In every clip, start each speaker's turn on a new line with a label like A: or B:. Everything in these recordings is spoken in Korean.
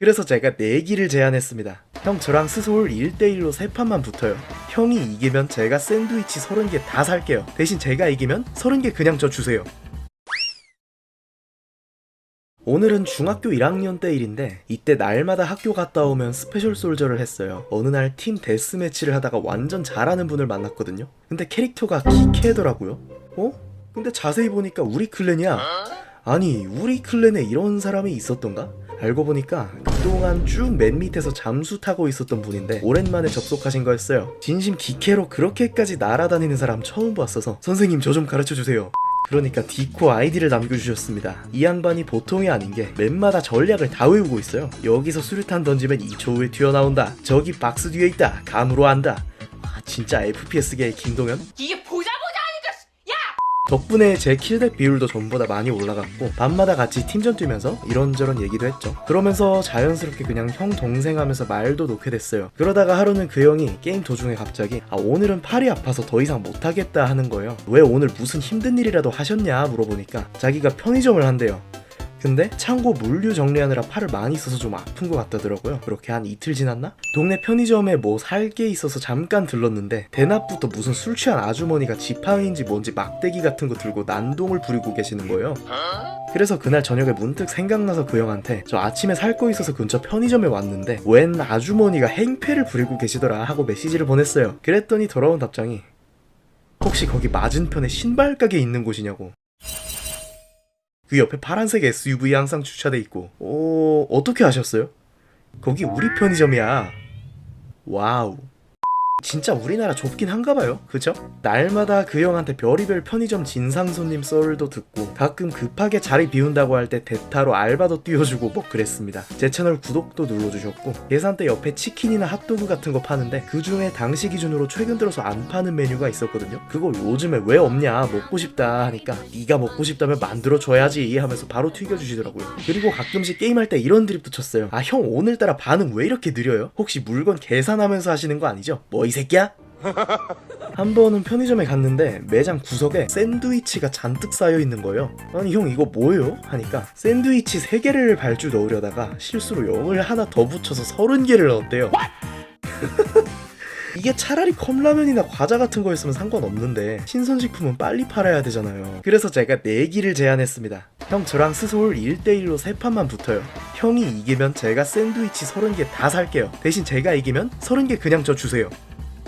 A: 그래서 제가 내기를 제안했습니다. 형 저랑 스소울 1대1로 세 판만 붙어요. 형이 이기면 제가 샌드위치 30개 다 살게요. 대신 제가 이기면 30개 그냥 저 주세요. 오늘은 중학교 1학년 때 일인데 이때 날마다 학교 갔다 오면 스페셜 솔저를 했어요. 어느 날 팀 데스매치를 하다가 완전 잘하는 분을 만났거든요. 근데 캐릭터가 키케더라고요. 어? 근데 자세히 보니까 우리 클랜이야. 아니 우리 클랜에 이런 사람이 있었던가? 알고 보니까 그동안 쭉 맨 밑에서 잠수 타고 있었던 분인데 오랜만에 접속하신 거였어요. 진심 기캐로 그렇게까지 날아다니는 사람 처음 봤어서 선생님 저 좀 가르쳐 주세요. 그러니까 디코 아이디를 남겨주셨습니다. 이 양반이 보통이 아닌 게 맵마다 전략을 다 외우고 있어요. 여기서 수류탄 던지면 2초 후에 튀어나온다. 저기 박스 뒤에 있다. 감으로 안다. 아, 진짜 FPS계의 김동현?
B: 이게
A: 덕분에 제 킬덱 비율도 전보다 많이 올라갔고 밤마다 같이 팀전 뛰면서 이런저런 얘기도 했죠. 그러면서 자연스럽게 그냥 형 동생 하면서 말도 놓게 됐어요. 그러다가 하루는 그 형이 게임 도중에 갑자기 아 오늘은 팔이 아파서 더 이상 못하겠다 하는 거예요. 왜 오늘 무슨 힘든 일이라도 하셨냐 물어보니까 자기가 편의점을 한대요. 근데 창고 물류 정리하느라 팔을 많이 써서 좀 아픈 것 같다더라고요. 그렇게 한 이틀 지났나? 동네 편의점에 뭐 살 게 있어서 잠깐 들렀는데 대낮부터 무슨 술 취한 아주머니가 지팡이인지 뭔지 막대기 같은 거 들고 난동을 부리고 계시는 거예요. 그래서 그날 저녁에 문득 생각나서 그 형한테 저 아침에 살 거 있어서 근처 편의점에 왔는데 웬 아주머니가 행패를 부리고 계시더라 하고 메시지를 보냈어요. 그랬더니 돌아온 답장이 혹시 거기 맞은편에 신발 가게 있는 곳이냐고. 그 옆에 파란색 SUV 항상 주차돼 있고. 어, 어떻게 아셨어요? 거기 우리 편의점이야. 와우. 진짜 우리나라 좁긴 한가 봐요. 그죠? 날마다 그 형한테 별의별 편의점 진상 손님 썰도 듣고 가끔 급하게 자리 비운다고 할 때 대타로 알바도 띄워주고 뭐 그랬습니다. 제 채널 구독도 눌러주셨고 계산대 옆에 치킨이나 핫도그 같은 거 파는데 그 중에 당시 기준으로 최근 들어서 안 파는 메뉴가 있었거든요. 그거 요즘에 왜 없냐 먹고 싶다 하니까 네가 먹고 싶다면 만들어 줘야지 하면서 바로 튀겨주시더라고요. 그리고 가끔씩 게임할 때 이런 드립도 쳤어요. 아 형 오늘따라 반응 왜 이렇게 느려요? 혹시 물건 계산하면서 하시는 거 아니죠? 뭐이 새끼야? 한 번은 편의점에 갔는데 매장 구석에 샌드위치가 잔뜩 쌓여 있는 거예요. 아니 형 이거 뭐예요? 하니까 샌드위치 3개를 발주 넣으려다가 실수로 0을 하나 더 붙여서 30개를 넣었대요. 이게 차라리 컵라면이나 과자 같은 거였으면 상관없는데 신선식품은 빨리 팔아야 되잖아요. 그래서 제가 내기를 제안했습니다. 형 저랑 스소울 1대1로 세 판만 붙어요. 형이 이기면 제가 샌드위치 30개 다 살게요. 대신 제가 이기면 30개 그냥 저 주세요.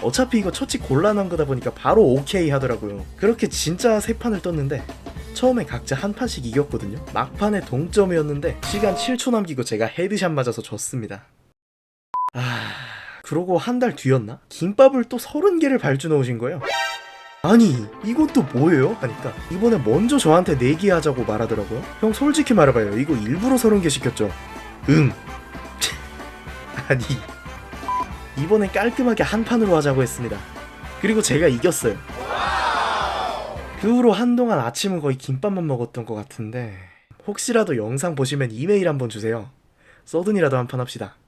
A: 어차피 이거 처치 곤란한 거다 보니까 바로 오케이 하더라고요. 그렇게 진짜 세 판을 떴는데 처음에 각자 한 판씩 이겼거든요. 막판에 동점이었는데 시간 7초 남기고 제가 헤드샷 맞아서 졌습니다. 아... 그러고 한 달 뒤였나? 김밥을 또 30개를 발주 넣으신 거예요. 아니 이건 또 뭐예요? 하니까 이번에 먼저 저한테 내기하자고 말하더라고요. 형 솔직히 말해봐요. 이거 일부러 30개 시켰죠? 응. 아니 이번엔 깔끔하게 한 판으로 하자고 했습니다. 그리고 제가 이겼어요. 그 후로 한동안 아침은 거의 김밥만 먹었던 것 같은데 혹시라도 영상 보시면 이메일 한번 주세요. 써든이라도 한 판 합시다.